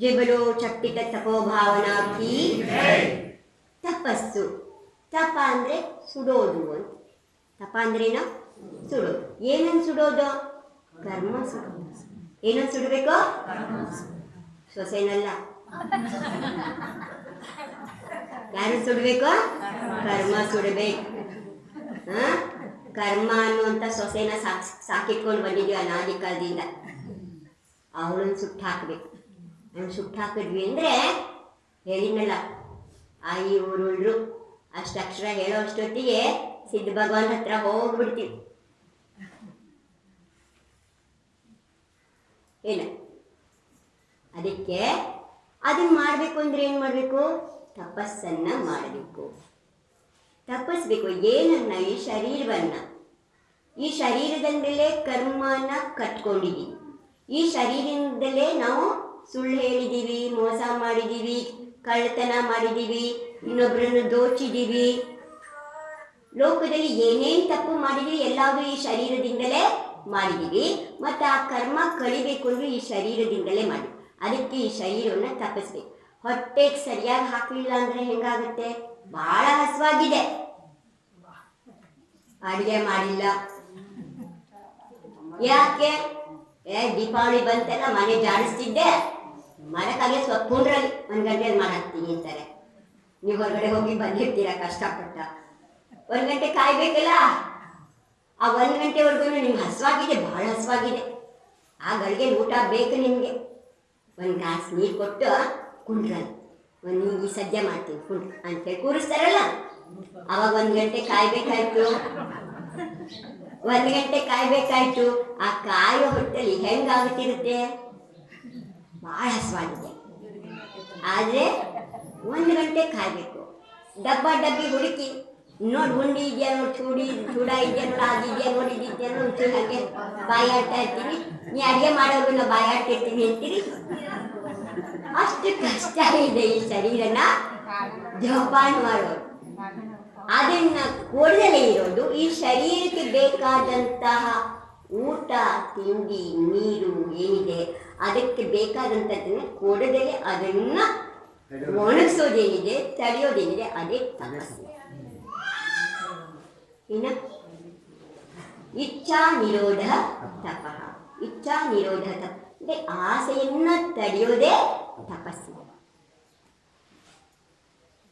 ಜಿಬಲು ಚಟ್ಟಿತ ತಪೋಭಾವನಾ key ತಪಸ್ಸು. ತಪ ಅಂದರೆ ಸುಡೋದು ಅಂತ. ತಪ ಅಂದ್ರೇನು? ಸುಡೋದು ಏನನ್ನು ಸುಡೋದು? ಕರ್ಮ ಸುಡೋದು. ಸುಡಬೇಕು? ಸೊಸೆನಲ್ಲ. ಯಾರು ಸುಡಬೇಕು? ಕರ್ಮ ಸುಡಬೇಕು. ಹಾಂ? ಕರ್ಮ ಅನ್ನುವಂಥ ಸೊಸೆನ ಸಾಕ್, ಸಾಕಿಟ್ಕೊಂಡು ಬಂದಿದ್ವಿ ಅನಾದಿ ಕಾಲದಿಂದ ಅವಳನ್ನು ಸುಟ್ಟು ಹಾಕ್ಬೇಕು ಅವ್ನು ಸುಟ್ಟು ಹಾಕಿದ್ವಿ ಅಂದರೆ ಹೇಳಿದ್ನಲ್ಲ. ಆಯಿ ಊರುಳ್ರು ಅಷ್ಟು ಅಕ್ಷರ ಹೇಳೋ ಅಷ್ಟೊತ್ತಿಗೆ ಸಿದ್ಧ ಭಗವಾನ್ ಹತ್ರ ಹೋಗ್ಬಿಡ್ತೀವಿ. ಏನ? ಅದಕ್ಕೆ ಅದನ್ನ ಮಾಡಬೇಕು ಅಂದ್ರೆ ಏನು ಮಾಡಬೇಕು? ತಪಸ್ಸನ್ನ ಮಾಡಬೇಕು. ತಪಸ್ಬೇಕು ಏನನ್ನ? ಈ ಶರೀರವನ್ನ. ಈ ಶರೀರದಿಂದಲೇ ಕರ್ಮನ ಕಟ್ಕೊಂಡಿದ್ದೀವಿ ಈ ಶರೀರದಿಂದಲೇ ನಾವು ಸುಳ್ಳು ಹೇಳಿದ್ದೀವಿ ಮೋಸ ಮಾಡಿದ್ದೀವಿ, ಕಳ್ಳತನ ಮಾಡಿದ್ದೀವಿ ಇನ್ನೊಬ್ಬರನ್ನು ದೋಚಿದ್ದೀವಿ. ಲೋಕದಲ್ಲಿ ಏನೇನು ತಪ್ಪು ಮಾಡಿದ್ವಿ ಎಲ್ಲಾದರೂ ಈ ಶರೀರದಿಂದಲೇ ಮಾಡಿದ್ದೀವಿ. ಮತ್ತು ಆ ಕರ್ಮ ಕಳಿಬೇಕು ಅಂದ್ರೆ ಈ ಶರೀರದಿಂದಲೇ ಮಾಡಿ ಅದಕ್ಕೆ ಈ ಶರೀರವನ್ನು ತಪ್ಪಿಸ್ಬೇಕು. ಹೊಟ್ಟೆಗೆ ಸರಿಯಾಗಿ ಹಾಕಲಿಲ್ಲ ಅಂದರೆ ಹೆಂಗಾಗುತ್ತೆ? ಭಾಳ ಹಸುವಾಗಿದೆ. ಅಡುಗೆ ಮಾಡಿಲ್ಲ. ಯಾಕೆ? ಏ, ದೀಪಾವಳಿ ಬಂತೆಲ್ಲ, ಮನೆ ಜಾಡಿಸ್ತಿದ್ದೆ. ಮಾಡೋಕ್ಕಾಗಲಿ ಸ್ವಲ್ಪ ಕುಂಡ್ರಲ್ಲಿ ಒಂದು ಗಂಟೆ ಮಾಡಾಕ್ತೀನಿ ಅಂತಾರೆ. ನೀವು ಹೊರಗಡೆ ಹೋಗಿ ಬಂದಿರ್ತೀರ ಕಷ್ಟಪಟ್ಟ. ಒಂದು ಗಂಟೆ ಕಾಯ್ಬೇಕಲ್ಲ? ಆ ಒಂದು ಗಂಟೆವರೆಗೂ ನಿಮ್ಗೆ ಹಸುವಾಗಿದೆ ಭಾಳ ಹಸುವಾಗಿದೆ. ಆ ಗಳಿಗೆ ಊಟ ಬೇಕು ನಿಮಗೆ. ಒಂದು ಗ್ಲಾಸ್ ನೀರು ಕೊಟ್ಟು ಕುಂಡ್ರಲ್ಲಿ ಒಂದು ಈ ಸದ್ಯ ಮಾಡ್ತೀನಿ ಕುಂಡ್ರು ಅಂತೇಳಿ ಕೂರಿಸ್ತಾರಲ್ಲ? ಅವಾಗ ಒಂದು ಗಂಟೆ ಕಾಯ್ಬೇಕಾಯ್ತು. ಒಂದು ಗಂಟೆ ಕಾಯ್ಬೇಕಾಯ್ತು. ಆ ಕಾಯೋ ಹೊಟ್ಟೆಲಿ ಹೆಂಗಾಗುತ್ತಿರುತ್ತೆ ಭಾಳ ಹಸುವಾಗಿದೆ. ಆದರೆ ಒಂದು ಗಂಟೆ ಕಾಯಬೇಕು. ಡಬ್ಬ ಡಬ್ಬಿ ಹುಡುಕಿ, ನೋಡಿ ಉಂಡಿ ಇದೆಯಾ ನೋಡಿ ಚೂಡಿ, ಚೂಡ ಇದೆಯಾ ನೋಡಿ ನೋಡಿ ಇದೆಯಾ ನೋಡಿ ಬಾಯಿ ಆಡ್ತಾ ಇರ್ತೀನಿ ನೀ ಅಡುಗೆ ಮಾಡೋರು ಬಾಯಿ ಆಡ್ತಿರ್ತೀನಿ ಹೇಳ್ತೀರಿ ಅಷ್ಟು ಕಷ್ಟ ಇದೆ ಈ ಶರೀರನ ಜೋಪಾನ ಮಾಡೋದು. ಅದನ್ನ ಕೊಡದಲೇ ಇರೋದು ಈ ಶರೀರಕ್ಕೆ ಬೇಕಾದಂತಹ ಊಟ, ತಿಂಡಿ, ನೀರು ಏನಿದೆ ಅದಕ್ಕೆ ಬೇಕಾದಂಥದ್ದನ್ನು ಕೊಡದೆ ಅದನ್ನ ಒಣಗಿಸೋದೇನಿದೆ ತಡೆಯೋದೇನಿದೆ ಅದೇ ತಪಸ್ಸು. ಇನ್ನು ಇಚ್ಛಾ ನಿರೋಧ ತಪ. ಇಚ್ಛಾ ನಿರೋಧ ತಪ ಅಂದರೆ ಆಸೆಯನ್ನು ತಡೆಯೋದೇ ತಪಸ್ಸು.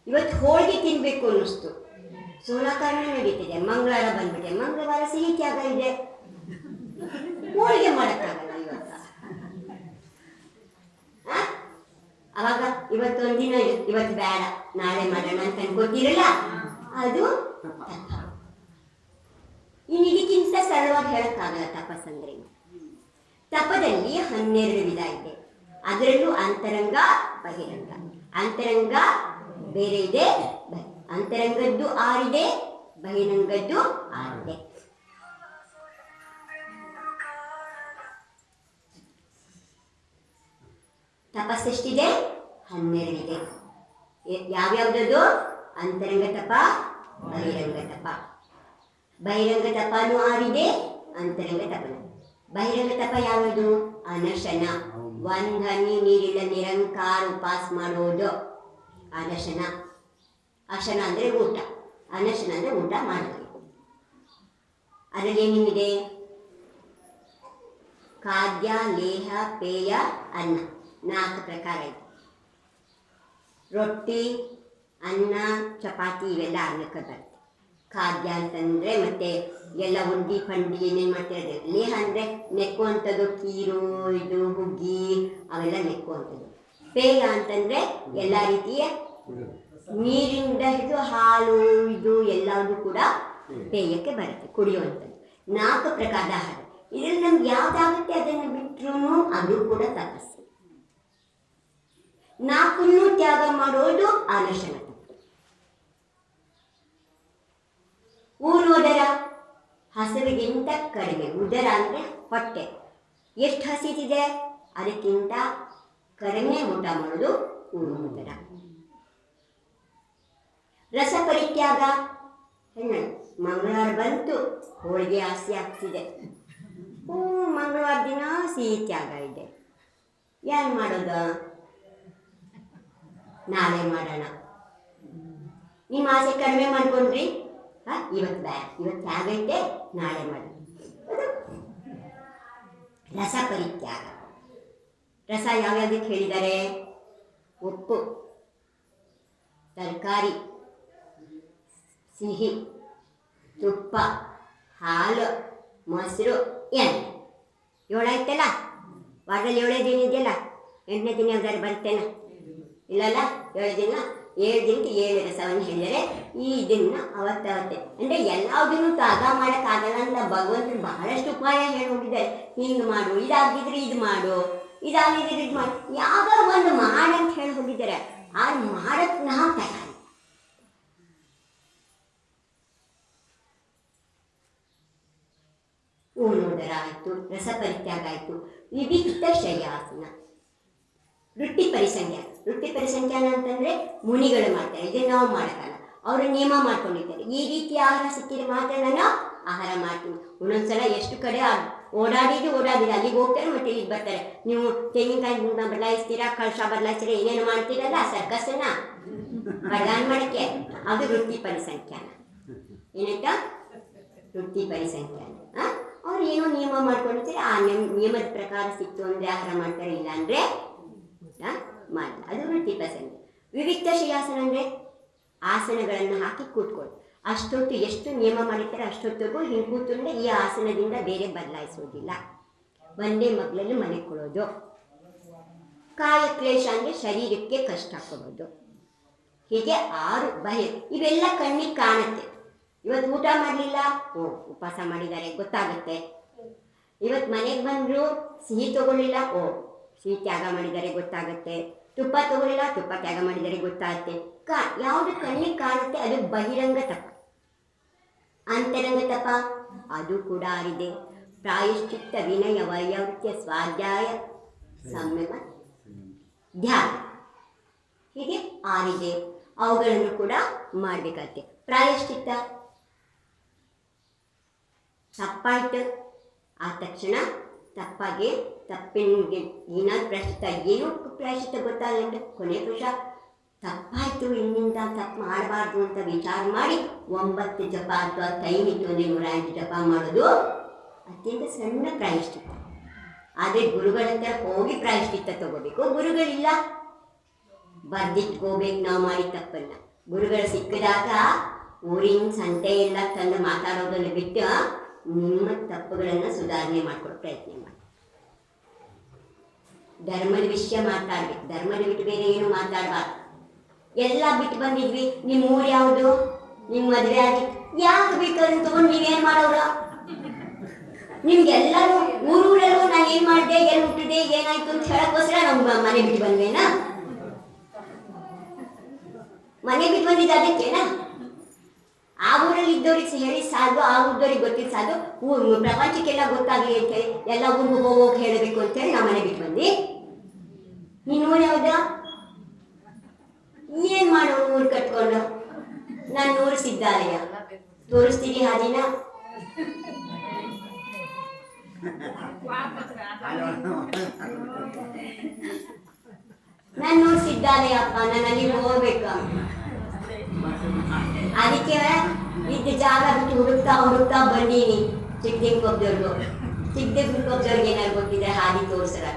ಇವತ್ತು ಹೋಳಿಗೆ ತಿನ್ಬೇಕು ಅನ್ನಿಸ್ತು. ಸೋಲಾಕಾರಣ ನಡೀತಿದೆ ಮಂಗಳವಾರ ಬಂದ್ಬಿಟ್ಟೆ ಮಂಗಳವಾರ ಸಿಹಿ ತ್ಯಾಗ ಇದೆ. ಹೋಳಿಗೆ ಮಾಡೋಕ್ಕಾಗಲ್ಲ ಇವತ್ತು ಆ? ಅವಾಗ ಇವತ್ತೊಂದು ದಿನ ಇವತ್ತು ಬೇಡ. ನಾಳೆ ಮಾಡೋಣ ಅಂತ ಅನ್ಕೋತೀರಲ್ಲ? ಅದು ಇನ್ನು ಇದಕ್ಕಿಂತ ಸರಳವಾಗಿ ಹೇಳಕ್ಕಾಗಲ್ಲ ತಪಸ್ಸಂದ್ರೇನು ತಪದಲ್ಲಿ ಹನ್ನೆರಡು ವಿಧ ಇದೆ. ಅದರಲ್ಲೂ ಅಂತರಂಗ ಬಹಿರಂಗ. ಅಂತರಂಗ ಬೇರೆ ಇದೆ ಅಂತರಂಗದ್ದು ಆರಿದೆ ಬಹಿರಂಗದ್ದು ಆರಿದೆ ತಪಸ್ಸೆಷ್ಟಿದೆ ಹನ್ನೆರಡಿದೆ ಯಾವ್ಯಾವ್ದದು? ಅಂತರಂಗ ತಪ ಬಹಿರಂಗ ತಪ ಬಹಿರಂಗ ತಪನೂ ಆರಿದೆ ಅಂತರಂಗ ತಪನು ಬಹಿರಂಗ ತಪ ಯಾವುದು? ಅನಶನ. ಒಂದ್ ಹನಿ ನೀರಿಲ್ಲ ನಿರಂಕಾರ ಉಪವಾಸ ಮಾಡುವುದು. ಅನಶನ. ಅಶನ ಅಂದರೆ ಊಟ. ಅನಶನ ಅಂದರೆ ಊಟ ಮಾಡಬೇಕು ಅದರಲ್ಲಿ ಏನೇನಿದೆ? ಖಾದ್ಯ, ಲೇಹ, ಪೇಯ, ಅನ್ನ. ನಾಲ್ಕು ಪ್ರಕಾರ ಇದೆ. ರೊಟ್ಟಿ, ಅನ್ನ, ಚಪಾತಿ ಇವೆಲ್ಲ ಅನ್ನಕ್ಕೆ ಬರುತ್ತೆ. ಖಾದ್ಯ ಅಂತಂದರೆ ಮತ್ತೆ ಎಲ್ಲ ಉಂಡಿ ಪಂಡಿ ಏನೇನು ಮಾಡ್ತಾ ಲೇಹ ಅಂದರೆ ನೆಕ್ಕುವಂಥದ್ದು ಕೀರು, ಇದು ಹುಗ್ಗಿ, ಅವೆಲ್ಲ ನೆಕ್ಕುವಂಥದ್ದು ಪೇಯ ಅಂತಂದರೆ ಎಲ್ಲ ರೀತಿಯ ನೀರಿಂದ ಹಿಡಿದು ಹಾಲು, ಇದು ಎಲ್ಲವೂ ಕೂಡ ಪೇಯಕ್ಕೆ ಬರುತ್ತೆ, ಕುಡಿಯುವಂಥದ್ದು. ನಾಲ್ಕು ಪ್ರಕಾರದ ಆಹಾರ. ಇದರಲ್ಲಿ ನಮ್ಗೆ ಯಾವುದಾಗುತ್ತೆ ಅದನ್ನು ಬಿಟ್ಟರು ಅದು ಕೂಡ ತಪಸ್ಸು. ನಾಲ್ಕನ್ನು ತ್ಯಾಗ ಮಾಡೋದು ಆಲೋಚನ. ಊರು ಉದರ ಹಸಿವಿಗಿಂತ ಕಡಿಮೆ. ಉದರ ಅಂದರೆ ಹೊಟ್ಟೆ. ಎಷ್ಟು ಹಸಿತಿದೆ? ಅದಕ್ಕಿಂತ ಕಡಿಮೆ ಊಟ ಮಾಡೋದು ಊರು ಉದರ ರಸ ಪರಿತ್ಯಾಗ? ಮಂಗಳವಾರ ಬಂತು, ಹೋಳಿಗೆ ಆಸೆ ಆಗ್ತಿದೆ. ಹ್ಞೂ ಮಂಗಳವಾರ ದಿನ ಸಿಹಿ ತ್ಯಾಗ ಇದೆ. ಏನು ಮಾಡೋದು? ನಾಳೆ ಮಾಡೋಣ. ನಿಮ್ಮ ಆಸೆ ಕಡಿಮೆ ಮಾಡ್ಕೊಂಡ್ರಿ. ಹಾಂ ಇವತ್ತು ಬ್ಯಾ ಇವತ್ತು ಆಗೈತೆ ನಾಳೆ ಮಾಡಿ. ರಸ ಪರಿತ್ಯಾಗ. ರಸ ಯಾವ್ಯಾವ್ದಕ್ಕೆ ಹೇಳಿದ್ದಾರೆ? ಉಪ್ಪು, ತರಕಾರಿ, ಸಿಹಿ, ತುಪ್ಪ, ಹಾಲು, ಮೊಸರು, ಎಣ್ಣೆ. ಏಳಾಯ್ತಲ್ಲ ವಾರದಲ್ಲಿ ಏಳೇ ದಿನ ಇದೆಯಲ್ಲ? ಎಂಟನೇ ದಿನ ಯಾವ್ದಾದ್ರು ಬರ್ತೇನ? ಇಲ್ಲಲ್ಲ, ಏಳು ದಿನ, ಏಳು ದಿನಕ್ಕೆ ಏಳು ರಸವನ್ನು ಹೇಳಿದರೆ ಈ ದಿನ ಅವತ್ತಾಗುತ್ತೆ. ಅಂದರೆ ಎಲ್ಲದನ್ನು ತಾಗ ಮಾಡೋಕ್ಕಾಗಲ್ಲ ಅಂತ ಭಗವಂತನ ಬಹಳಷ್ಟು ಉಪಾಯ ಹೋಗಿದ್ದಾರೆ ಹಿಂಗೆ ಮಾಡು, ಇದಾಗಿದ್ರೆ ಇದು ಮಾಡು, ಇದಾಗಿದ್ರೆ ಇದು ಮಾಡು. ಯಾವಾಗ ಒಂದು ಮಾಡಂತ ಹೇಳಿ ಹೋಗಿದ್ದಾರೆ ಆ ಮಾಡಕ್ಕೆ ನಾವು ತಯಾರ ಊನೋದರ ಆಯಿತು ರಸಪರಿತ್ಯಾಗ ಆಯಿತು. ವಿವಿಕ್ತ ಶಯ್ಯಾಸನ ವೃತ್ತಿ ಪರಿಸಂಖ್ಯಾನ ವೃತ್ತಿ ಪರಿಸಂಖ್ಯಾನ ಅಂತಂದ್ರೆ ಮುನಿಗಳು ಮಾಡ್ತಾರೆ ಇದೇ ನಾವು ಮಾಡೋಕ್ಕಲ್ಲ ಅವರು ನಿಯಮ ಮಾಡ್ಕೊಂಡಿದ್ದಾರೆ. ಈ ರೀತಿ ಆಹಾರ ಸಿಕ್ಕಿದ್ರೆ ಮಾತ್ರ ನಾನು ಆಹಾರ ಮಾಡ್ತೀನಿ. ಒಂದೊಂದ್ಸಲ ಎಷ್ಟು ಕಡೆ ಓಡಾಡಿದ್ದು ಓಡಾಡಿದ್ದು ಅಲ್ಲಿಗೆ ಹೋಗ್ತಾರೆ ಮತ್ತೆ ಇಲ್ಲಿಗೆ ಬರ್ತಾರೆ. ನೀವು ತೆಂಗಿನಕಾಯಿ ಬದಲಾಯಿಸ್ತೀರಾ, ಕಳಶ ಬದಲಾಯಿಸ್ತೀರಾ, ಏನೇನು ಮಾಡ್ತೀರಲ್ಲ ಸರ್ಕಸ್ನ ಬದಲಾವಣೆ ಮಾಡಕ್ಕೆ ಅದು ವೃತ್ತಿ ಪರಿಸಂಖ್ಯಾನ. ಏನಂತ ವೃತ್ತಿ ಪರಿಸಂಖ್ಯಾನ? ಅವ್ರು ಏನೋ ನಿಯಮ ಮಾಡ್ಕೊಂಡಿರ್ತಾರೆ ಆ ನಿಯಮ ನಿಯಮದ ಪ್ರಕಾರ ಸಿಕ್ತು ಅಂದರೆ ಆಹಾರ ಮಾಡ್ತಾರೆ ಇಲ್ಲ ಅಂದ್ರೆ ಮಾಡಲ್ಲ ಅದು ವೃತ್ತಿ ವಿವಿಧ ಶ್ರೀಯಾಸನ ಅಂದರೆ ಆಸನಗಳನ್ನು ಹಾಕಿ ಕೂತ್ಕೊಳ್ಳಿ. ಅಷ್ಟೊತ್ತು ಎಷ್ಟು ನಿಯಮ ಮಾಡಿರ್ತಾರೆ ಅಷ್ಟೊತ್ತಿಗೂ ಹಿಂಗೆ ಕೂತ್ಕೊಂಡ್ರೆ ಈ ಆಸನದಿಂದ ಬೇರೆ ಬದಲಾಯಿಸೋದಿಲ್ಲ. ಒಂದೇ ಮಗ್ಳಲ್ಲಿ ಮಲಿಕೊಳ್ಳೋದು ಕಾಯ ಕ್ಲೇಶ ಅಂದರೆ ಶರೀರಕ್ಕೆ ಕಷ್ಟ ಕೊಡೋದು. ಹೀಗೆ ಆರು ಭಯ ಇವೆಲ್ಲ ಕಣ್ಣಿಗೆ ಕಾಣುತ್ತೆ. ಇವತ್ತು ಊಟ ಮಾಡಲಿಲ್ಲ? ಓ, ಉಪವಾಸ ಮಾಡಿದ್ದಾರೆ. ಗೊತ್ತಾಗುತ್ತೆ. ಇವತ್ತು ಮನೆಗೆ ಬಂದರು ಸಿಹಿ ತಗೊಳ್ಳಿಲ್ಲ? ಓ ಸಿಹಿ ತ್ಯಾಗ ಮಾಡಿದರೆ ಗೊತ್ತಾಗುತ್ತೆ. ತುಪ್ಪ ತಗೊಳ್ಳಿಲ್ಲ, ತುಪ್ಪ ತ್ಯಾಗ ಮಾಡಿದರೆ ಗೊತ್ತಾಗುತ್ತೆ. ಕಾ, ಯಾವುದು ಕಣ್ಣಿಗೆ ಕಾಣುತ್ತೆ, ಅದು ಬಹಿರಂಗ ತಪ. ಅಂತರಂಗ ತಪ, ಅದು ಕೂಡ ಆಗಿದೆ. ಪ್ರಾಯಶ್ಚಿತ್ತ ವಿನಯ ವೈಯೌತ್ಯ ಸ್ವಾಧ್ಯಾಯ ಸಂಯಮ ಧ್ಯಾನ. ಹೀಗೆ ಆಗಿದೆ. ಅವುಗಳನ್ನು ಕೂಡ ಮಾಡಬೇಕಾಗುತ್ತೆ. ಪ್ರಾಯಶ್ಚಿತ್ತ, ತಪ್ಪಾಯ್ತು. ಆ ತಕ್ಷಣ ತಪ್ಪಾಗಿ ತಪ್ಪಿನ ಏನಾದ್ರು ಪ್ರಾಯಶ್ಚಿತ ಏನು ಗೊತ್ತಾಗಲಿ ಗೊತ್ತಾಗಲ್ಲ ಕೊನೆ ಪಕ್ಷ ತಪ್ಪಾಯಿತು ಇನ್ನಿಂದ ತಪ್ಪು ಮಾಡಬಾರ್ದು ಅಂತ ವಿಚಾರ ಮಾಡಿ ಒಂಬತ್ತು ಜಪ ಅಥವಾ ತೈನಿಟ್ಟು ಅಂದರೆ ರಾಯಿ ಜಪ ಮಾಡೋದು ಅತ್ಯಂತ ಸಣ್ಣ ಪ್ರಾಯಶ್ಚಿತ ಆದರೆ ಗುರುಗಳ ಹೋಗಿ ಪ್ರಾಯಶ್ಚಿತ್ತ ತಗೋಬೇಕು. ಗುರುಗಳಿಲ್ಲ ಬರ್ದಿಟ್ಕೋಬೇಕು ನಾವು ಮಾಡಿ ತಪ್ಪನ್ನ. ಗುರುಗಳು ಸಿಕ್ಕಿದಾಗ ಊರಿನ ಸಂತೆ ಎಲ್ಲ ತಂದು ಮಾತಾಡೋದನ್ನು ಬಿಟ್ಟು ನಿಮ್ಮ ತಪ್ಪುಗಳನ್ನು ಸುಧಾರಣೆ ಮಾಡ್ಕೊಡೋ ಪ್ರಯತ್ನ ಮಾಡಿ. ಧರ್ಮದ ವಿಷಯ ಮಾತಾಡ್ಬೇಕು ಧರ್ಮದ ಬಿಟ್ಟು ಬೇರೆ ಏನು ಮಾತಾಡಬಾರ್ದು. ಎಲ್ಲ ಬಿಟ್ಟು ಬಂದಿದ್ವಿ. ನಿಮ್ಮ ಊರು ಯಾವುದು? ನಿಮ್ಮ ಮದುವೆ ಆಗಿ ಯಾಕೆ ಅದನ್ನ ತಗೊಂಡು ನೀವೇನು ಮಾಡೋರು ನಿಮ್ಗೆಲ್ಲರೂ ಊರೂರಲ್ಲೂ ನಾನು ಏನು ಮಾಡಿದೆ ಎಲ್ಲಿ ಹುಟ್ಟಿದೆ ಏನಾಯ್ತು ಅಂತ ಹೇಳಕ್ಕೋಸ್ಕರ ನಮ್ಮ ಮನೆ ಬಿಟ್ಟು ಬಂದ್ವೇನಾ? ಮನೆ ಬಿಟ್ಟು ಬಂದಿದ್ದ ಅದಕ್ಕೇನಾ? ಆ ಊರಲ್ಲಿ ಇದ್ದವ್ರಿಗೆ ಹೇಳಿ ಸಾಧು ಆ ಊರ್ದವ್ರಿಗೆ ಗೊತ್ತಿದ್ದು ಸಾಧು ಊರು, ಪ್ರಪಂಚಕ್ಕೆಲ್ಲ ಗೊತ್ತಾಗಲಿ ಅಂತೇಳಿ ಎಲ್ಲ ಊರಿಗೂ ಹೋಗೋಗಿ ಹೇಳಬೇಕು ಅಂತೇಳಿ ನಾವು ಮನೆ ಬಿಟ್ಟು ಬಂದು ನೀನು ಊರು ಯಾವ್ದ ಏನು ಮಾಡೋ ಊರು ಕಟ್ಕೊಂಡು? ನಾನು ಊರು ಸಿದ್ದಾಲಯ ತೋರಿಸ್ತೀನಿ ಹಾದಿನ ನಾನು ಊರು ಸಿದ್ದಾಲಯಪ್ಪ ನಾನು ಅಲ್ಲಿ ಹೋಗ್ಬೇಕು. ಅದಕ್ಕೆ ಇದ್ದ ಜಾಗ ಬಿಟ್ಟು ಹುಡುಕ್ತಾ ಹುಡುಕ್ತಾ ಬಂದೀನಿ ಚಿಕ್ಕದಿಂಕೊಬ್ದವ್ರಿಗೂ ಚಿಕ್ಕದಿಂಕೊಬ್ದವ್ರಿಗೆ ಏನಾರು ಗೊತ್ತಿದೆ ಹಾದಿ ತೋರಿಸ್ರಲ್ಲ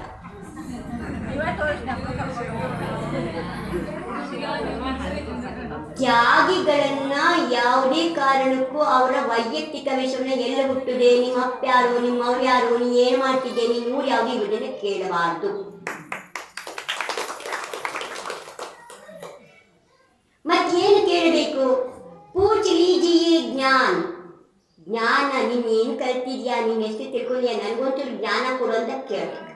ತ್ಯಾಗಿಗಳನ್ನ ಯಾವುದೇ ಕಾರಣಕ್ಕೂ ಅವರ ವೈಯಕ್ತಿಕ ವಿಷಯವನ್ನ ಎಲ್ಲ ಹುಟ್ಟಿದೆ ನಿಮ್ಮ ಅಪ್ಪ ಯಾರು, ನಿಮ್ಮ ಅವ್ರು ಯಾರು, ನೀ ಏನ್ ಮಾಡ್ತಿದ್ದೆ ನೀವು ಯಾವುದೇ ಇವುದನ್ನ ಕೇಳಬಾರ್ದು. ಕಲ್ತಿದ್ಯಾ? ನೀನು ಎಷ್ಟು ತಿಳ್ಕೊಂಡಿಯಾ? ನನಗೊಂಚೂರು ಜ್ಞಾನ ಕೊಡು ಅಂತ ಕೇಳಬೇಕು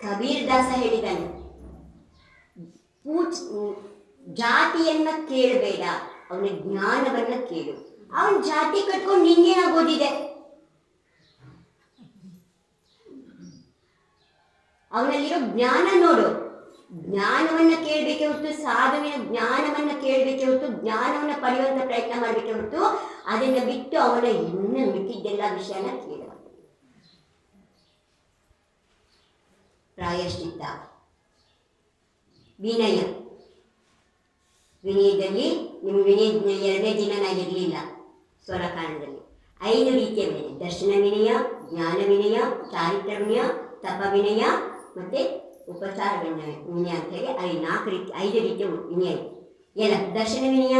ಕಬೀರ್ ದಾಸ ಹೇಳಿದ್ದಾನೆ ಪೂಜ್ ಜಾತಿಯನ್ನ ಕೇಳಬೇಡ ಅವನ ಜ್ಞಾನವನ್ನ ಕೇಳು. ಅವನ ಜಾತಿ ಕಟ್ಕೊಂಡು ನಿಂಗೇನಾಗೋದಿದೆ? ಅವನಲ್ಲಿರೋ ಜ್ಞಾನ ನೋಡು. ಜ್ಞಾನವನ್ನ ಕೇಳಬೇಕೆ ಹೊರತು, ಸಾಧನೆಯ ಜ್ಞಾನವನ್ನ ಕೇಳಬೇಕೆ ಹೊರತು, ಜ್ಞಾನವನ್ನ ಪಡೆಯುವಂತ ಪ್ರಯತ್ನ ಮಾಡಬೇಕೆ ಹೊರತು, ಅದನ್ನ ಬಿಟ್ಟು ಅವನ ಇನ್ನು ಮಿಕ್ಕಿದ್ದೆಲ್ಲ ವಿಷಯನ ಕೇಳ ಪ್ರಾಯಶ್ಚಿತ್ತ. ವಿನಯ. ವಿನಯದಲ್ಲಿ, ನಿಮ್ಮ ವಿನಯ ಎರಡೇ ದಿನ ನಾನು ಇರಲಿಲ್ಲ ಸ್ವರಕಾಂಡದಲ್ಲಿ ಐದು ರೀತಿಯ ವಿನಯ. ದರ್ಶನ ವಿನಯ, ಜ್ಞಾನ ವಿನಯ ಚಾರಿತ್ರ ವಿನಯ, ತಪ ವಿನಯ, ಮತ್ತು ಉಪಚಾರ ವಿನಯ ವಿನಯ ಅಂತ ಹೇಳಿ ಐದು ನಾಲ್ಕು ರೀತಿ, ಐದು ರೀತಿಯ ವಿನಯ ಇದೆ. ಎಲ್ಲ ದರ್ಶನ ವಿನಯ?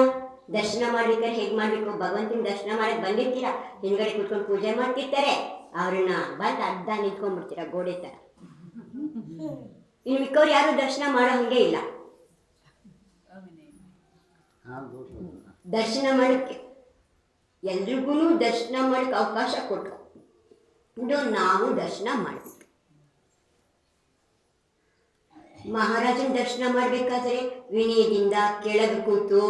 ದರ್ಶನ ಮಾಡ್ಬೇಕಾದ್ರೆ ಹೇಗೆ ಮಾಡಬೇಕು? ಭಗವಂತನ ದರ್ಶನ ಮಾಡಕ್ಕೆ ಬಂದಿರ್ತೀರ? ಹಿಂದ್ಗಡೆ ಕುತ್ಕೊಂಡು ಪೂಜೆ ಮಾಡ್ತಿರ್ತಾರೆ. ಅವ್ರನ್ನ ಬಂದು ಅರ್ಧ ನಿಂತ್ಕೊಂಡ್ಬಿಡ್ತೀರ ಗೋಡೆ ಥರ ಇನ್ನು ಮಿಕ್ಕವ್ರು ಯಾರು ದರ್ಶನ ಮಾಡೋ ಹಂಗೆ ಇಲ್ಲ. ದರ್ಶನ ಮಾಡೋಕ್ಕೆ ಎಲ್ರಿಗೂ ದರ್ಶನ ಮಾಡೋಕ್ಕೆ ಅವಕಾಶ ಕೊಟ್ಟರು ಇದು ನಾವು ದರ್ಶನ ಮಾಡಬೇಕು. ಮಹಾರಾಜನ ದರ್ಶನ ಮಾಡಬೇಕಾದ್ರೆ ವಿನಯದಿಂದ ಕೆಳಗೆ ಕೂತು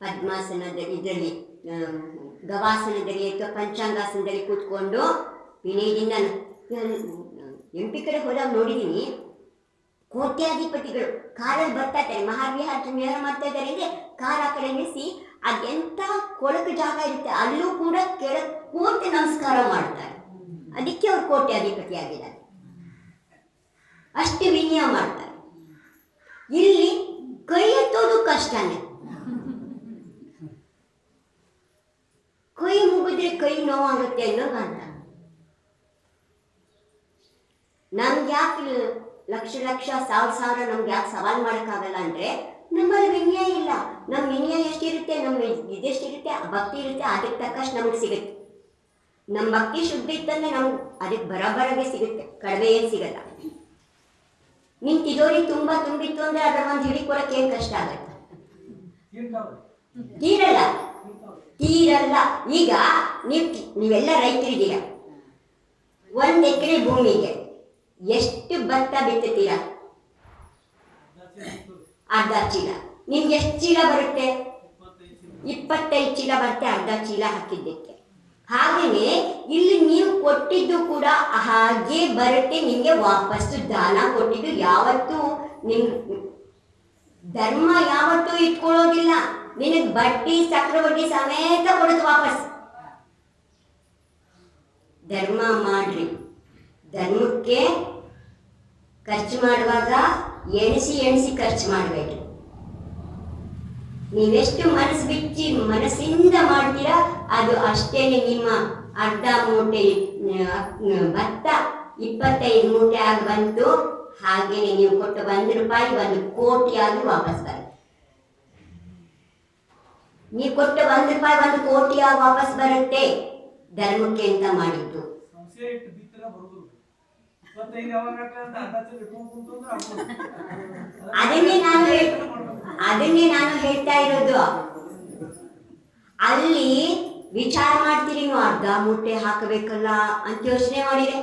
ಪದ್ಮಾಸನದ ಇದರಲ್ಲಿ ಗವಾಸನದಲ್ಲಿ ಅಥವಾ ಪಂಚಾಂಗಾಸನದಲ್ಲಿ ಕೂತ್ಕೊಂಡು ವಿನಯದಿಂದ ಎಂ ಪಿ ಕಡೆ ಹೋದಾಗ ನೋಡಿದ್ದೀನಿ ಕೋಟ್ಯಾಧಿಪತಿಗಳು ಕಾರಲ್ಲಿ ಬರ್ತಾ ಇದ್ದಾರೆ. ಮಹಾವಿಹಾರ ವಿಹಾರ ಮಾಡ್ತಾ ಇದ್ದಾರೆ ಅಂದರೆ ಕಾರ್ ಆ ಕಡೆ ನಿಲ್ಲಿಸಿ ಅದೆಂಥ ಕೊಳಕು ಜಾಗ ಇರುತ್ತೆ. ಅಲ್ಲೂ ಕೂಡ ಕೆಳ ಕೂತು ನಮಸ್ಕಾರ ಮಾಡ್ತಾರೆ. ಅದಕ್ಕೆ ಅವ್ರು ಕೋಟ್ಯಾಧಿಪತಿ ಆಗಿದ್ದಾರೆ. ಅಷ್ಟು ವಿನಿಯ ಮಾಡ್ತಾರೆ. ಇಲ್ಲಿ ಕೈ ಎತ್ತೋದು ಕಷ್ಟನೇ. ಕೈ ಮುಗಿದ್ರೆ ಕೈ ನೋವಾಗುತ್ತೆ ಅನ್ನೋ ಅಂತ ನಮ್ಗೆ ಯಾಕೆ ಲಕ್ಷ ಲಕ್ಷ, ಸಾವಿರ ಸಾವಿರ ನಮ್ಗೆ ಯಾಕೆ ಸವಾಲು ಮಾಡೋಕ್ಕಾಗಲ್ಲ ಅಂದರೆ, ನಮ್ಮಲ್ಲಿ ವಿನ್ಯ ಇಲ್ಲ. ನಮ್ಮ ವಿನಿಯ ಎಷ್ಟಿರುತ್ತೆ ನಮ್ಮ ಇದೆಷ್ಟಿರುತ್ತೆ, ಆ ಭಕ್ತಿ ಇರುತ್ತೆ, ಅದಕ್ಕೆ ತಕ್ಕಷ್ಟು ನಮ್ಗೆ ಸಿಗುತ್ತೆ. ನಮ್ಮ ಭಕ್ತಿ ಶುದ್ಧ ಇತ್ತಂದ್ರೆ ನಮ್ಗೆ ಅದಕ್ಕೆ ಬರೋಬ್ಬರಾಗೆ ಸಿಗುತ್ತೆ, ಕಡಿಮೆ ಏನು ಸಿಗಲ್ಲ. ನಿನ್ ತಿಜೋರಿ ತುಂಬಾ ತುಂಬಿತ್ತು ಅಂದ್ರೆ ಅದರ ಒಂದು ಹಿಡಿ ಕೊಡಕ್ಕೆ ಏನು ಕಷ್ಟ ಆಗುತ್ತೆ ತೀರಲ್ಲ. ತೀರಲ್ಲ. ಈಗ ನೀವು ನೀವೆಲ್ಲ ರೈತರಿದ್ದೀರ ಒಂದ್ ಎಕರೆ ಭೂಮಿಗೆ ಎಷ್ಟು ಭತ್ತ ಬಿತ್ತುತ್ತೀರಾ? ಅರ್ಧ ಚೀಲ. ನಿಮ್ಗೆ ಎಷ್ಟು ಚೀಲ ಬರುತ್ತೆ? ಇಪ್ಪತ್ತೈದು ಚೀಲ ಬರುತ್ತೆ ಅರ್ಧ ಚೀಲ ಹಾಕಿದ್ದಕ್ಕೆ. ಹಾಗೆಯೇ ಇಲ್ಲಿ ನೀವು ಕೊಟ್ಟಿದ್ದು ಕೂಡ ಹಾಗೆ ಬರುತ್ತೆ, ನಿಮಗೆ ವಾಪಸ್ಸು ದಾನ ಕೊಟ್ಟಿದ್ದು ಯಾವತ್ತೂ ನಿಮ್ ಧರ್ಮ ಯಾವತ್ತೂ ಇಟ್ಕೊಳ್ಳೋದಿಲ್ಲ. ನಿನಗೆ ಬಡ್ಡಿ ಚಕ್ರವಡ್ಡಿ ಸಮೇತ ಕೊಡೋದು ವಾಪಸ್ ಧರ್ಮ ಮಾಡ್ರಿ. ಧರ್ಮಕ್ಕೆ ಖರ್ಚು ಮಾಡುವಾಗ ಎಣಿಸಿ ಎಣಿಸಿ ಖರ್ಚು ಮಾಡಬೇಡಿ ನೀವೆಷ್ಟು ಮನಸ್ಸು ಬಿಚ್ಚಿ ಮನಸ್ಸಿಂದ ಮಾಡ್ತೀರಾ ಅದು ಅಷ್ಟೇನೆ ನಿಮ್ಮ ಅರ್ಧ ಮೂಟೆ ಭತ್ತ ಇಪ್ಪತ್ತೈದು ಮೂಟೆ ಆಗಿ ಬಂತು ಹಾಗೇನೆ ನೀವು ಕೊಟ್ಟು ಒಂದು ರೂಪಾಯಿ ಒಂದು ಕೋಟಿ ಆಗಿ ವಾಪಸ್ ಬರುತ್ತೆ ನೀವು ಕೊಟ್ಟು ಒಂದು ರೂಪಾಯಿ ಒಂದು ಕೋಟಿ ಆಗಿ ವಾಪಸ್ ಬರುತ್ತೆ ಧರ್ಮಕ್ಕೆ ಅಂತ ಮಾಡಿದ್ದು. ಅದನ್ನೇ ನಾನು ಅದನ್ನೇ ನಾನು ಹೇಳ್ತಾ ಇರೋದು. ಅಲ್ಲಿ ವಿಚಾರ ಮಾಡ್ತೀರಿ ನೀವು ಅರ್ಧ ಮೂಟೆ ಹಾಕಬೇಕಲ್ಲ ಅಂತ ಯೋಚನೆ ಮಾಡಿದೆ.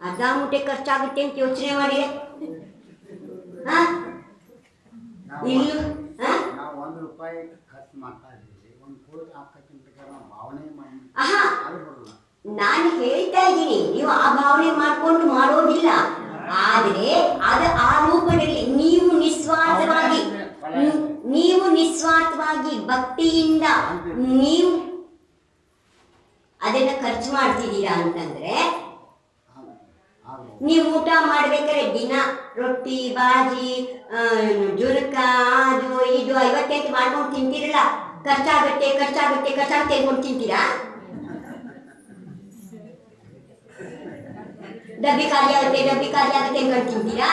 ಅರ್ಧ ಮೂಟೆ ಖರ್ಚಾಗುತ್ತೆ ಅಂತ ಯೋಚನೆ ಮಾಡಿದೆ. ಹಾ? ಇಲ್ಲೂ ಹಾ? ನಾವು ಒಂದು ರೂಪಾಯಿ ಖರ್ಚು ಮಾಡ್ತಾ ಇದ್ದೀವಿ. ಒಂದು ಕೋಟಿ ಹಾಕಕ್ಕಿಂತ ನಾವು ಭಾವನೆ ಮಾಡಿ ಆಹಾ! ನಾನು ಹೇಳ್ತಾ ಇದ್ದೀನಿ ನೀವು ಆ ಭಾವನೆ ಮಾಡ್ಕೊಂಡು ಮಾಡೋದಿಲ್ಲ. ಆದರೆ ಅದ ಆ ರೂಪದಲ್ಲಿ ನೀವು ನಿಸ್ವಾರ್ಥವಾಗಿ ನೀವು ನಿಸ್ವಾರ್ಥವಾಗಿ ಭಕ್ತಿಯಿಂದ ನೀವು ಅದನ್ನ ಖರ್ಚು ಮಾಡ್ತಿದ್ದೀರಾ ಅಂತಂದ್ರೆ ನೀವು ಊಟ ಮಾಡ್ಬೇಕಾದ್ರೆ ದಿನ ರೊಟ್ಟಿ ಬಾಜಿ ಆ, ಜುರ್ಕ ಅದು ಇದು ಐವತ್ತೈದು ಮಾಡ್ಕೊಂಡು ತಿಂತೀರಲ್ಲ. ಖರ್ಚಾಗುತ್ತೆ ಖರ್ಚಾಗುತ್ತೆ ಖರ್ಚಾಗುತ್ತೆ ಅನ್ಕೊಂಡು ತಿಂತೀರಾ? ಡಬ್ಬಿ ಖಾಲಿ ಆಗುತ್ತೆ ಡಬ್ಬಿ ಖಾಲಿ ಆಗುತ್ತೆ ತಿಂತೀರಾ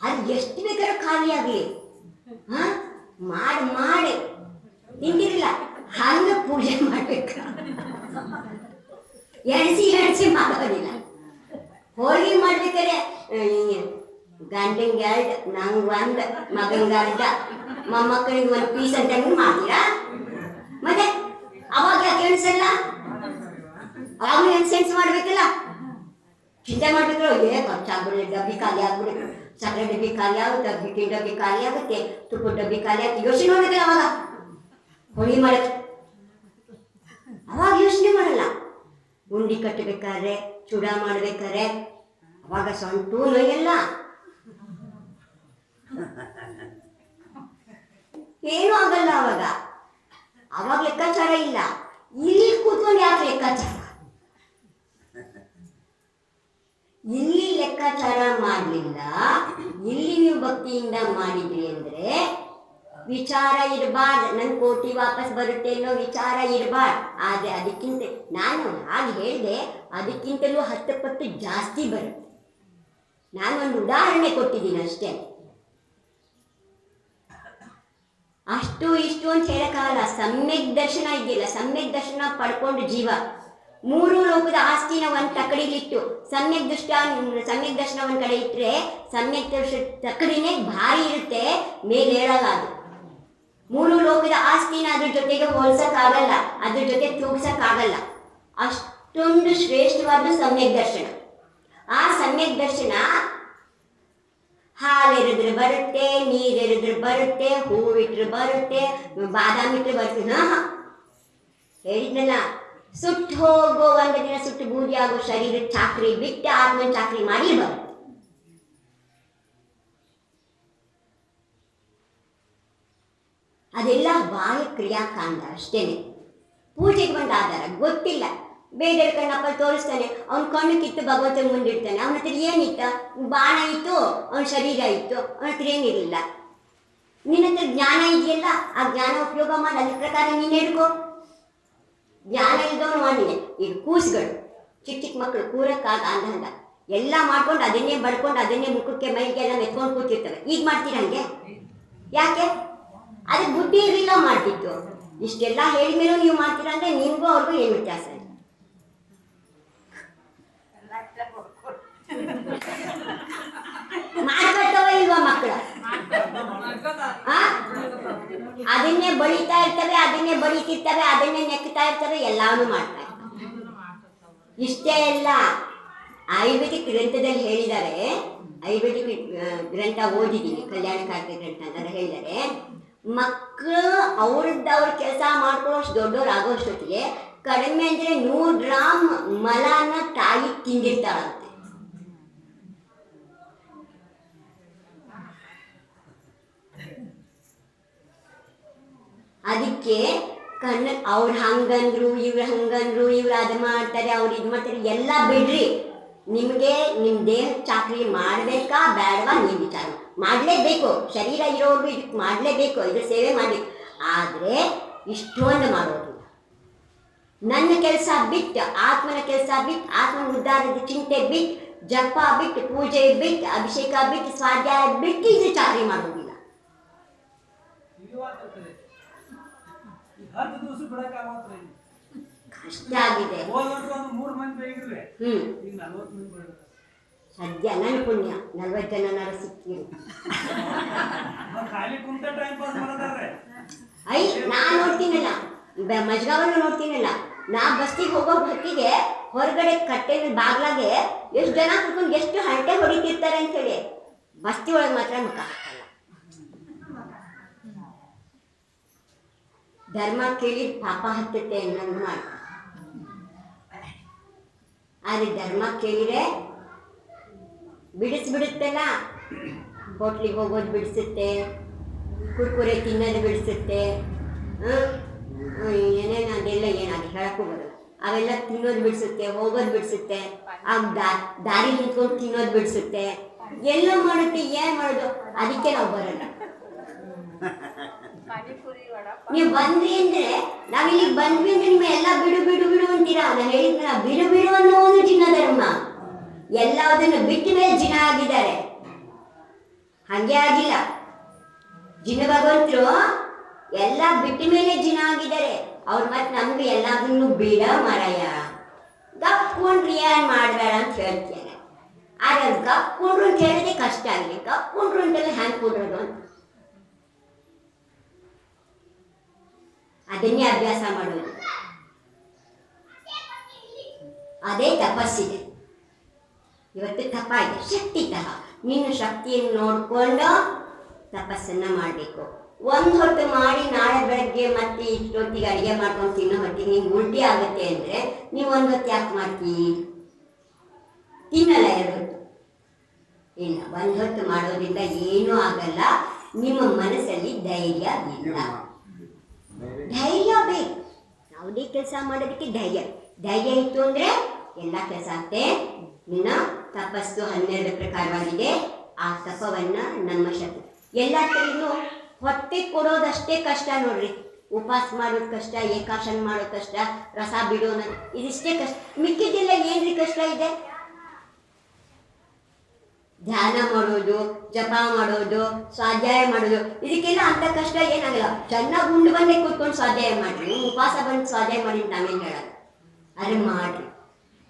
ಅದು ಎಷ್ಟು ಬೇಕಾದ್ರೂ ಖಾಲಿ ಆಗಲಿ ಹಾ ಮಾಡಿ ಮಾಡಿ ತಿಂದಿರಲ್ಲ ಹಂಗೆ ಪೂಜೆ ಮಾಡ್ಬೇಕು ಎಣಿಸಿ ಎಣಿಸಿ ಮಾಡೋದಿಲ್ಲ ಹೋಳಿಗೆ ಮಾಡ್ಬೇಕಾದ್ರೆ ಗಂಡಂಗೆ ಎರಡು ನಂಗೆ ಒಂದು ಮಗಂಗೆ ಅರ್ಧ ಮೊಮ್ಮಕ್ಕಳಿಗೆ ಒಂದು ಪೀಸ್ ಅಂತ ಮಾಡ್ತೀರಾ ಮತ್ತೆ ಅವಾಗ ಯಾಕೆ ಎಣಿಸಲ್ಲ ಏನ್ ಸೆನ್ಸ್ ಮಾಡ್ಬೇಕಲ್ಲ? ಚಿಂತೆ ಮಾಡ್ಬೇಕಲ್ಲ, ಏ ಖರ್ಚಾಗ್ಬಿಡುತ್ತೆ ಡಬ್ಬಿ ಖಾಲಿ ಆಗ್ಬಿಡುತ್ತೆ. ಸಕ್ಕರೆ ಡಬ್ಬಿ ಖಾಲಿ ಆಗುತ್ತೆ ಬಿಟ್ಟಿನ ಡಬ್ಬಿ ಖಾಲಿ ಆಗುತ್ತೆ ತುಪ್ಪ ಡಬ್ಬಿ ಖಾಲಿ ಆಗುತ್ತೆ. ಯೋಚನೆ ಮಾಡ್ಬೇಕಲ್ಲ ಅವಾಗ? ಹೊಳಿ ಮಾಡಕ್ಕೆ. ಅವಾಗ ಯೋಚನೆ ಮಾಡಲ್ಲ. ಉಂಡಿ ಕಟ್ಟಬೇಕಾದ್ರೆ, ಚೂಡ ಮಾಡ್ಬೇಕಾದ್ರೆ, ಅವಾಗ ಸೊಂಟು ನೋಯಲ್ಲ. ಏನೂ ಆಗಲ್ಲ ಅವಾಗ. ಅವಾಗ ಲೆಕ್ಕಾಚಾರ ಇಲ್ಲ. ಇಲ್ಲಿ ಕೂತ್ಕೊಂಡು ಯಾಕೆ ಲೆಕ್ಕಾಚಾರ? ಇಲ್ಲಿ ಲೆಕ್ಕಾಚಾರ ಮಾಡಲಿಲ್ಲ. ಇಲ್ಲಿ ನೀವು ಭಕ್ತಿಯಿಂದ ಮಾಡಿದ್ರಿ ಅಂದ್ರೆ ವಿಚಾರ ಇರಬಾರ್ದು. ನನ್ನ ಕೋಟಿ ವಾಪಸ್ ಬರುತ್ತೆ ಅನ್ನೋ ವಿಚಾರ ಇರಬಾರ್ದು. ಆದರೆ ಅದಕ್ಕಿಂತ ನಾನು ಹಾಗೆ ಹೇಳಿದೆ, ಅದಕ್ಕಿಂತಲೂ ಹತ್ತು ಪಟ್ಟು ಜಾಸ್ತಿ ಬರುತ್ತೆ. ನಾನು ಒಂದು ಉದಾಹರಣೆ ಕೊಟ್ಟಿದ್ದೀನಿ ಅಷ್ಟೇ. ಅಷ್ಟು ಇಷ್ಟು ಅಂತ ಹೇಳಕ್ಕಾಗಲ್ಲ. ಸಮ್ಯಕ್ ದರ್ಶನ ಇದೆಯಲ್ಲ, ಸಮ್ಯಕ್ ದರ್ಶನ ಪಡ್ಕೊಂಡು ಜೀವ. ಮೂರು ಲೋಕದ ಆಸ್ತಿನ ಒಂದು ತಕಡಿಲಿಟ್ಟು ಸಮ್ಯಕ್ ದೃಷ್ಟ ಸಮ್ಯಕ್ ದರ್ಶನ ಒಂದು ಕಡೆ ಇಟ್ಟರೆ ಸಮ್ಯಕ್ ದರ್ಶ ತಕಡಿನೇ ಭಾರಿ ಇರುತ್ತೆ, ಮೇಲೆ ಹೇಳಲ್ಲ ಅದು ಮೂರು ಲೋಕದ ಆಸ್ತಿನ ಅದ್ರ ಜೊತೆಗೆ ಹೋಲ್ಸಕ್ಕಾಗಲ್ಲ, ಅದ್ರ ಜೊತೆ ತೂಗ್ಸಕ್ಕಾಗಲ್ಲ. ಅಷ್ಟೊಂದು ಶ್ರೇಷ್ಠವಾದ ಸಮ್ಯಕ್ ದರ್ಶನ ಆ ಸಮ್ಯಕ್ ದರ್ಶನ ಹಾಲೆರಿದ್ರೆ ಬರುತ್ತೆ, ನೀರೆರೆದ್ರೆ ಬರುತ್ತೆ, ಹೂವಿಟ್ರೆ ಬರುತ್ತೆ ಬಾದಾಮಿ ಇಟ್ರೆ ಬರುತ್ತೆ ಹೇಳಿದ್ನಲ್ಲ ಸುಟ್ಟು ಹೋಗೋ ಒಂದು ದಿನ ಸುಟ್ಟು ಬೂದಿ ಆಗೋ ಶರೀರ ಚಾಕ್ರಿ ಬಿಟ್ಟು ಆದ್ಮೇಲೆ ಚಾಕ್ರಿ ಮಾಡಿ ಬರುತ್ತೆ ಅದೆಲ್ಲ ಬಾಹ್ಯ ಕ್ರಿಯಾಕಾಂಡ ಅಷ್ಟೇನೆ. ಪೂಜೆಗೆ ಬಂದ ಆಧಾರ ಗೊತ್ತಿಲ್ಲ. ಬೇರೆ ಕಣ್ಣಪ್ಪ ತೋರಿಸ್ತಾನೆ, ಅವ್ನ ಕಣ್ಣು ಕಿತ್ತು ಭಗವಂತನ ಮುಂದಿಡ್ತಾನೆ. ಅವನ ಹತ್ರ ಏನಿತ್ತ? ಬಾಣ ಇತ್ತು, ಅವನ ಶರೀರ ಇತ್ತು, ಅವನ ಹತ್ರ ಏನಿರಲಿಲ್ಲ. ನಿನ್ನ ಹತ್ರ ಜ್ಞಾನ ಇದೆಯಲ್ಲ? ಆ ಜ್ಞಾನ ಉಪಯೋಗ ಮಾಡಿ. ಅದ್ರ ಪ್ರಕಾರ ನೀನು ಹಿಡ್ಕೋ ಜ್ಞಾನ ಇಲ್ದವನು ಮಾಡಿದೆ ಈಗ ಕೂಸುಗಳು ಚಿಕ್ಕ ಚಿಕ್ಕ ಮಕ್ಕಳು ಕೂರಕ್ಕಾಗ ಅಂದಂಗ ಎಲ್ಲ ಮಾಡ್ಕೊಂಡು ಅದನ್ನೇ ಬಡ್ಕೊಂಡು ಅದನ್ನೇ ಮುಖಕ್ಕೆ ಮೈಗೆಲ್ಲ ಮೆತ್ಕೊಂಡು ಕೂತಿರ್ತವೆ. ಈಗ ಮಾಡ್ತೀರ ಹಂಗೆ? ಯಾಕೆ? ಅದಕ್ಕೆ ಬುದ್ಧಿ ಇರಲಿಲ್ಲ ಮಾಡ್ತಿತ್ತು. ಇಷ್ಟೆಲ್ಲ ಹೇಳಿದ್ಮೇಲೂ ನೀವು ಮಾಡ್ತೀರ ಅಂದ್ರೆ ನಿಮಗೂ ಅವ್ರಿಗೂ ಏನು ವ್ಯತ್ಯಾಸ ಇಲ್ಲ ಮಾಡ್ಕೊಳ್ತಾವ ಇಲ್ವಾ ಮಕ್ಕಳು? ಅದನ್ನೇ ಬಳಿತಾ ಇರ್ತವೆ, ಅದನ್ನೇ ಬಳಿತಿರ್ತವೆ ಅದನ್ನೇ ನೆಕ್ತಾ ಇರ್ತವೆ, ಎಲ್ಲಾನು ಮಾಡ್ತಾ ಇಷ್ಟೇ ಅಲ್ಲ, ಆಯುರ್ವೇದಿಕ್ ಗ್ರಂಥದಲ್ಲಿ ಹೇಳಿದ್ದಾರೆ, ಆಯುರ್ವೇದಿಕ್ ಗ್ರಂಥ ಓದಿದ್ದೀನಿ ಕಲ್ಯಾಣಕಾರಿ ಗ್ರಂಥ ಅಂತ ಹೇಳಿದ್ದಾರೆ. ಮಕ್ಕಳು ಅವ್ರದ್ದು ಅವ್ರ ಕೆಲಸ ಮಾಡ್ಕೊಳ್ಳೋಷ್ಟು ದೊಡ್ಡವ್ರು ಆಗೋಷ್ಟೊತ್ತಿಗೆ ಕಡಿಮೆ ಅಂದರೆ ನೂರು ಗ್ರಾಮ್ ಮಲನ ತಾಯಿ ತಿಂದಿರ್ತಾಳಂತೆ. ಅದಕ್ಕೆ ಕಣ್ಣ, ಅವ್ರು ಹಂಗಂದ್ರು, ಇವ್ರು ಹಂಗಂದ್ರು, ಇವ್ರು ಅದು ಮಾಡ್ತಾರೆ, ಅವ್ರು ಇದು ಮಾಡ್ತಾರೆ, ಎಲ್ಲ ಬಿಡ್ರಿ. ನಿಮಗೆ ನಿಮ್ಮ ದೇಹ ಚಾಕ್ರಿ ಮಾಡಬೇಕಾ ಬೇಡವಾ ನೀವು ವಿಚಾರ ಮಾಡಲೇಬೇಕು, ಶರೀರ ಇರೋರು ಇದಕ್ಕೆ ಮಾಡಲೇಬೇಕು, ಇದ್ರ ಸೇವೆ ಮಾಡಬೇಕು. ಆದರೆ ಇಷ್ಟೊಂದು ಮಾಡೋದು ನನ್ನ ಕೆಲಸ ಬಿಟ್ಟು, ಆತ್ಮನ ಕೆಲಸ ಬಿಟ್ಟು, ಆತ್ಮನ ಉದ್ದಾರದ ಚಿಂತೆ ಬಿಟ್ಟು, ಜಪ ಬಿಟ್ಟು, ಪೂಜೆ ಬಿಟ್ಟು, ಅಭಿಷೇಕ ಬಿಟ್ಟು, ಸ್ವಾಧ್ಯಾಯ ಬಿಟ್ಟು ಇದು ಚಾಕ್ರಿ ಮಾಡೋದಿಲ್ಲ ಇವಾಗ್ತದೆ. ಈ ಹತ್ತು ದಿವಸ ಬಿಡಕ್ಕಾಗತ್ರಿ ಕಷ್ಟ ಆಗಿದೆ. ಹೋದ ವರ್ಷ ಒಂದು ಮೂರು ಮಂದಿ ಬೇಗಿದ್ರೆ ಹ್ಞೂ ಈಗ ನಲ್ವತ್ತು ಮಂದಿ ಬೇಡ ಸದ್ಯ ನನ್ನ ಪುಣ್ಯ ನಲ್ವತ್ತು ಜನನಾರು ಸಿಕ್ಕಿರು. ಖಾಲಿ ಕುಂತ ಟೈಮ್ ಪಾಸ್ ಮಾಡ್ತಾರೆ ಐ ನಾ ನೋಡ್ತೀನಲ್ಲ. ಮಜ್ಗಾವನ್ನು ನೋಡ್ತೀನಲ್ಲ. ನಾ ಬಸ್ಸಿಗೆ ಹೋಗೋ ಹೊತ್ತಿಗೆ ಹೊರಗಡೆ ಕಟ್ಟೆ ಬಾಗ್ಲಾಗೆ ಎಷ್ಟು ಜನ ಕುತ್ಕೊಂಡು ಎಷ್ಟು ಹರಟೆ ಹೊಡಿತಿರ್ತಾರೆ ಅಂತೇಳಿ. ಬಸ್ತಿ ಒಳಗೆ ಮಾತ್ರ ಮುಖ ಧರ್ಮ ಕೇಳಿ ಪಾಪ ಹತ್ತತೆ ಅನ್ನೋದು ಮಾಡ್ತಾರೆ ಆದರೆ ಧರ್ಮ ಕೇಳಿದ್ರೆ ಬಿಡಿಸ್ಬಿಡುತ್ತಲ್ಲ. ಹೋಟ್ಲಿಗೆ ಹೋಗೋದು ಬಿಡಿಸುತ್ತೆ, ಕುರ್ಕುರೆ ತಿನ್ನೋದು ಬಿಡಿಸುತ್ತೆ ಏನೇನು ಅದೆಲ್ಲ ಏನು ಅದು ಹೇಳಕ್ಕೂ ಬರಲ್ಲ. ಅವೆಲ್ಲ ತಿನ್ನೋದು ಬಿಡಿಸುತ್ತೆ, ಹೋಗೋದು ಬಿಡಿಸುತ್ತೆ. ಆ ದಾರಿ ನಿಂತ್ಕೊಂಡು ತಿನ್ನೋದು ಬಿಡಿಸುತ್ತೆ. ಎಲ್ಲ ಮಾಡುತ್ತೆ, ಏನು ಮಾಡೋದು? ಅದಕ್ಕೆ ನಾವು ಬರಲ್ಲ. ನೀವು ಬಂದ್ರಿ ಅಂದ್ರೆ ನಾವ್ ಇಲ್ಲಿಗೆ ಬಂದ್ವಿ ಅಂದ್ರೆ ನಿಮ್ಮ ಎಲ್ಲ ಬಿಡು ಬಿಡು ಬಿಡು ಅಂತೀರಾ. ನಾನು ಹೇಳಿದ್ನ ಬಿಡು ಬಿಡು ಅನ್ನೋ ಒಂದು ಜಿನ ಧರ್ಮ. ಎಲ್ಲದನ್ನು ಬಿಟ್ಟ ಮೇಲೆ ಜಿನ ಆಗಿದ್ದಾರೆ. ಹಂಗೆ ಆಗಿಲ್ಲ. ಜಿನ ಭಗವಂತರು ಎಲ್ಲ ಬಿಟ್ಟ ಮೇಲೆ ಜಿನ ಆಗಿದ್ದಾರೆ. ಅವ್ರು ಮತ್ತೆ ನಮ್ಗೆ ಎಲ್ಲದನ್ನು ಬಿಡ ಮರಯ್ಯ ಗಪ್ಕೊಂಡ್ರಿ ಏನ್ ಮಾಡ್ಬೇಡ ಅಂತ ಹೇಳ್ತಾರೆ ಆದ್ರೆ ಗಪ್ಕೊಂಡ್ರು ಅಂತ ಹೇಳಿದ್ರೆ ಕಷ್ಟ ಆಗಲಿ. ಗಪ್ಕೊಂಡ್ರು ಅಂತೆಲ್ಲ ಹ್ಯಾಂಗ್ ಕೊಡ್ರದು ಅಂತ? ಅದನ್ನೇ ಅಭ್ಯಾಸ ಮಾಡೋದು. ಅದೇ ತಪಸ್ಸಿದೆ. ಇವತ್ತು ತಪ ಇದೆ ಶಕ್ತಿ ತಪ. ನೀನು ಶಕ್ತಿಯನ್ನು ನೋಡಿಕೊಂಡು ತಪಸ್ಸನ್ನು ಮಾಡಬೇಕು. ಒಂದು ಹೊತ್ತು ಮಾಡಿ ನಾಳೆ ಬೆಳಗ್ಗೆ ಮತ್ತೆ ಇಷ್ಟೊತ್ತಿಗೆ ಅಡುಗೆ ಮಾಡ್ಕೊಂಡು ತಿನ್ನೋ ಹೊತ್ತಿಗೆ ನಿಮ್ಗೆ ಉಲ್ಟಿ ಆಗುತ್ತೆ ಅಂದರೆ ನೀವು ಒಂದು ಹೊತ್ತು ಯಾಕೆ ಮಾಡ್ತೀನಿ ತಿನ್ನಲ್ಲ ಎರಡು ಹೊತ್ತು. ಇಲ್ಲ, ಒಂದು ಹೊತ್ತು ಮಾಡೋದ್ರಿಂದ ಏನೂ ಆಗಲ್ಲ. ನಿಮ್ಮ ಮನಸ್ಸಲ್ಲಿ ಧೈರ್ಯ ಇಲ್ಲ. ಧೈರ್ಯ ಬೇಕು. ಯಾವುದೇ ಕೆಲಸ ಮಾಡೋದಕ್ಕೆ ಧೈರ್ಯ. ಧೈರ್ಯ ಇತ್ತು ಅಂದ್ರೆ ಎಲ್ಲ ಕೆಲಸ ಆಗ್ತೆ ನಿನ್ನ ತಪಸ್ಸು ಹನ್ನೆರಡು ಪ್ರಕಾರವಾಗಿದೆ. ಆ ತಪವನ್ನ ನಮ್ಮ ಶಕ್ತಿ. ಎಲ್ಲ ಕಡೆಗೂ ಹೊಟ್ಟೆ ಕೊಡೋದಷ್ಟೇ ಕಷ್ಟ ನೋಡ್ರಿ. ಉಪವಾಸ ಮಾಡೋದು ಕಷ್ಟ, ಏಕಾಶನ ಮಾಡೋದು ಕಷ್ಟ, ರಸ ಬಿಡೋನ ಇದಿಷ್ಟೇ ಕಷ್ಟ. ಮಿಕ್ಕಿದ್ದೆಲ್ಲ ಏನ್ರಿ ಕಷ್ಟ ಇದೆ? ಧ್ಯಾನ ಮಾಡೋದು, ಜಪ ಮಾಡೋದು, ಸ್ವಾಧ್ಯಾಯ ಮಾಡೋದು. ಇದಕ್ಕೆಲ್ಲ ಅಂತ ಕಷ್ಟ ಏನಾಗಲ್ಲ. ಚೆನ್ನಾಗಿ ಉಂಡು ಬಂದೇ ಕೂತ್ಕೊಂಡು ಸ್ವಾಧ್ಯಾಯ ಮಾಡಿ ಉಪವಾಸ ಬಂದು ಸ್ವಾಧ್ಯಾಯ ಮಾಡಿ ನಾವೇನು ಹೇಳೋದು? ಅದು ಮಾಡಿ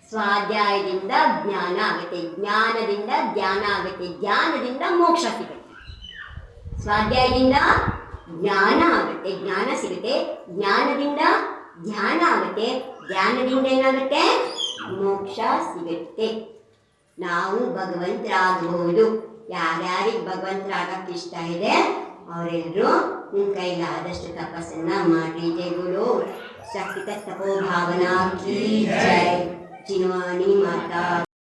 ಸ್ವಾಧ್ಯಾಯದಿಂದ ಜ್ಞಾನ ಆಗುತ್ತೆ. ಜ್ಞಾನದಿಂದ ಧ್ಯಾನ ಆಗುತ್ತೆ. ಧ್ಯಾನದಿಂದ ಮೋಕ್ಷ ಸಿಗುತ್ತೆ. ಸ್ವಾಧ್ಯಾಯದಿಂದ ಜ್ಞಾನ ಆಗುತ್ತೆ. ಜ್ಞಾನ ಸಿಗುತ್ತೆ. ಜ್ಞಾನದಿಂದ ಧ್ಯಾನ ಆಗುತ್ತೆ. ಧ್ಯಾನದಿಂದ ಏನಾಗುತ್ತೆ? ಮೋಕ್ಷ ಸಿಗುತ್ತೆ. ನಾವು ಭಗವಂತರಾಗಬಹುದು. ಯಾರ್ಯಾರಿಗೆ ಭಗವಂತರಾಗಕ್ಕೆ ಇಷ್ಟ ಇದೆ, ಅವರೆಲ್ಲರೂ ನಿಮ್ಮ ಕೈಲಾದಷ್ಟು ತಪಸ್ಸನ್ನ ಮಾಡಿ ಜೈಗಳು ಶಕ್ತಿ ತಪೋ ಭಾವನಾ ಕೀ ಜೈ. ಚಿನ್ಮಯ